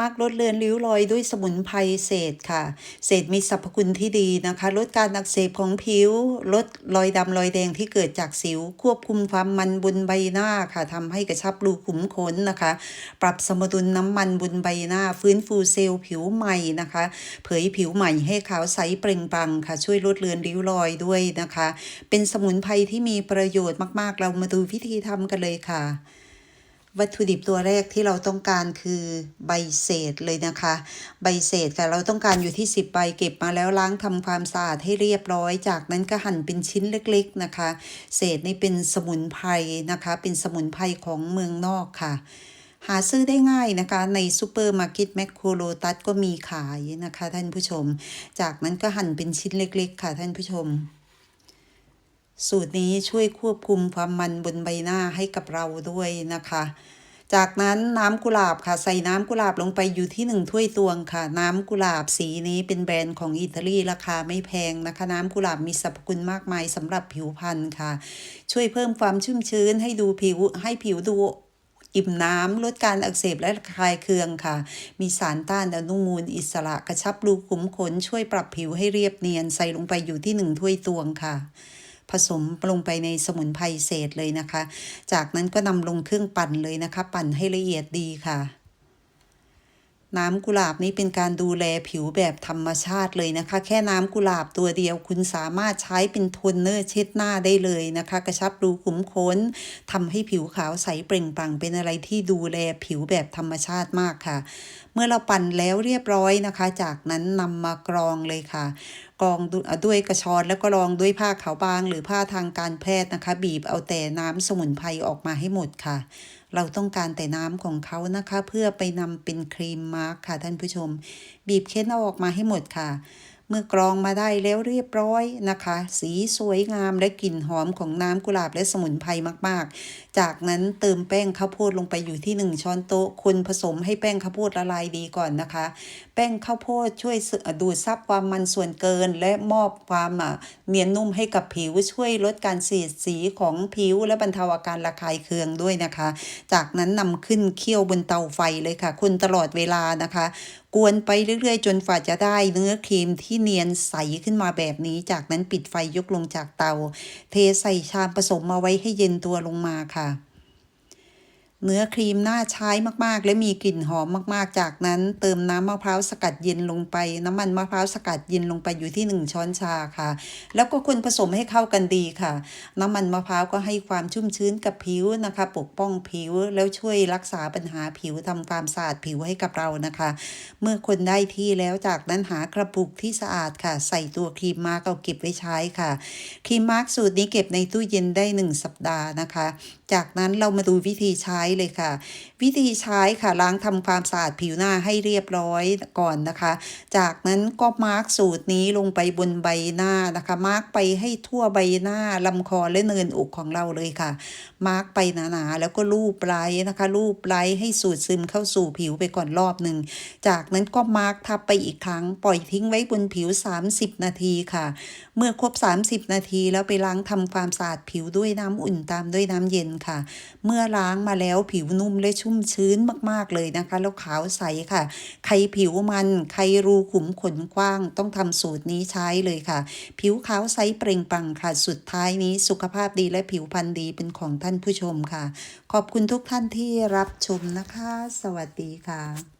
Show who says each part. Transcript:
Speaker 1: มากลดเลือนริ้วรอยด้วยสมุนไพรเศษค่ะ เศษมีสรรพคุณที่ดีนะคะ ลดการอักเสบของผิว ลดรอยดำรอยแดงที่เกิดจากสิว ควบคุมความมันบนใบหน้าค่ะทำให้กระชับรูขุมขนนะคะ ปรับสมดุลน้ำมันบนใบหน้า ฟื้นฟูเซลล์ผิวใหม่นะคะ เผยผิวใหม่ให้ขาวใสเปล่งปลั่งค่ะ ช่วยลดเลือนริ้วรอยด้วยนะคะ เป็นสมุนไพรที่มีประโยชน์มากๆ เรามาดูวิธีทำกันเลยค่ะ วัตถุดิบตัวแรกที่เราต้องการคือใบเศษเลยนะคะ ใบเศษค่ะเราต้องการอยู่ที่ 10 ใบเก็บมาแล้วล้างทำความสะอาดให้เรียบร้อย จากนั้นก็หั่นเป็นชิ้นเล็กๆนะคะ เศษนี่เป็นสมุนไพรนะคะ เป็นสมุนไพรของเมืองนอกค่ะ หาซื้อได้ง่ายนะคะ ในซูเปอร์มาร์เก็ตแมคโครโลตัสก็มีขายนะคะท่านผู้ชม จากนั้นก็หั่นเป็นชิ้นเล็กๆ ค่ะท่านผู้ชม สูตรนี้ช่วยควบคุมความมันบนใบหน้าให้กับเราด้วยนะคะ จากนั้นน้ำกุหลาบค่ะ ใส่น้ำกุหลาบลงไปอยู่ที่หนึ่งถ้วยตวงค่ะ น้ำกุหลาบสีนี้เป็นแบรนด์ของอิตาลีราคาไม่แพงนะคะ น้ำกุหลาบมีสรรพคุณมากมายสำหรับผิวพรรณค่ะ ช่วยเพิ่มความชุ่มชื้นให้ดูผิวให้ผิวดูอิ่มน้ำลดการอักเสบและคลายเคืองค่ะ มีสารต้านอนุมูลอิสระกระชับรูขุมขนช่วยปรับผิวให้เรียบเนียนใส่ลงไปอยู่ที่หนึ่งถ้วยตวงค่ะ ผสมลงไปในสมุนไพรเศษเลยนะคะ จากนั้นก็นำลงเครื่องปั่นเลยนะคะ ปั่นให้ละเอียดดีค่ะน้ำกุหลาบนี้เป็นการดูแลผิวแบบธรรมชาติเลยนะคะ แค่น้ำกุหลาบตัวเดียว คุณสามารถใช้เป็นโทนเนอร์เช็ดหน้าได้เลยนะคะ กระชับรูขุมขนทำให้ผิวขาวใสเปล่งปลั่งเป็นอะไรที่ดูแลผิวแบบธรรมชาติมากค่ะ เมื่อเราปั่นแล้วเรียบร้อยนะคะ จากนั้นนำมากรองเลยค่ะ กรองด้วยกระชอนแล้วก็รองด้วยผ้าขาวบาง หรือผ้าทางการแพทย์นะคะ บีบเอาแต่น้ำสมุนไพรออกมาให้หมดค่ะ เราต้องการแต่น้ำของเขานะคะ เพื่อไปนำเป็นครีมมาร์คค่ะท่านผู้ชม บีบเค้นเอาออกมาให้หมดค่ะ เมื่อกรองมาได้แล้วเรียบร้อยนะคะ สีสวยงามและกลิ่นหอมของน้ำกุหลาบและสมุนไพรมาก ๆ จากนั้นเติมแป้งข้าวโพดลงไปอยู่ที่ 1 ช้อนโต๊ะคนผสมให้แป้งข้าวโพดละลายดีก่อนนะคะ แป้งข้าวโพดช่วยดูดซับความมันส่วนเกิน และมอบความเนียนนุ่มให้กับผิวช่วยลดการเสียดสีของผิว และบรรเทาอาการระคายเคืองด้วยนะคะ จากนั้นนำขึ้นเคี่ยวบนเตาไฟเลยค่ะคนตลอดเวลานะคะ กวนไปเรื่อย ๆ จนฝ่าจะได้เนื้อครีมที่เนียนใสขึ้นมาแบบนี้ จากนั้นปิดไฟยกลงจากเตา เทใส่ชามผสมมาไว้ให้เย็นตัวลงมาค่ะ เนื้อครีมน่าใช้มากๆ และมีกลิ่นหอมมากๆ จากนั้น เติมน้ำมะพร้าวสกัดเย็นลงไป น้ำมันมะพร้าวสกัดเย็นลงไปอยู่ที่ 1 ช้อนชาค่ะ แล้วก็คนผสมให้เข้ากันดีค่ะ น้ำมันมะพร้าวก็ให้ความชุ่มชื้นกับผิวนะคะ ปกป้องผิวแล้วช่วยรักษาปัญหาผิวทำความสะอาดผิวให้กับเรานะคะ เมื่อคนได้ที่แล้วจากนั้นหากระปุกที่สะอาดค่ะ ใส่ตัวครีมมาร์กเอาเก็บไว้ใช้ค่ะครีมมาร์กสูตรนี้เก็บในตู้เย็นได้ 1 สัปดาห์นะคะ จากนั้นเรามาดูวิธีใช้เลยค่ะวิธีใช้ค่ะล้างทำความสะอาดผิวหน้าให้เรียบร้อยก่อนนะคะ จากนั้นก็มาร์กสูตรนี้ลงไปบนใบหน้านะคะ มาร์กไปให้ทั่วใบหน้าลำคอและเนินอกของเราเลยค่ะ มาร์กไปหนาๆแล้วก็ลูบไล้นะคะลูบไล้ให้สูดซึมเข้าสู่ผิวไปก่อนรอบหนึ่งจากนั้นก็มาร์กทับไปอีกครั้ง ปล่อยทิ้งไว้บนผิว 30 นาทีค่ะ เมื่อครบ 30 นาทีแล้วไปล้างทำความสะอาดผิวด้วยน้ำอุ่นตามด้วยน้ำเย็นค่ะ เมื่อล้างมาแล้วผิวนุ่มและชุชุ่มชื้นมากๆเลยนะคะ แล้วขาวใสค่ะ ใครผิวมัน ใครรูขุมขนกว้าง ต้องทำสูตรนี้ใช้เลยค่ะ ผิวขาวใสเปล่งปลั่งค่ะ สุดท้ายนี้สุขภาพดีและผิวพรรณดีเป็นของท่านผู้ชมค่ะ ขอบคุณทุกท่านที่รับชมนะคะ สวัสดีค่ะ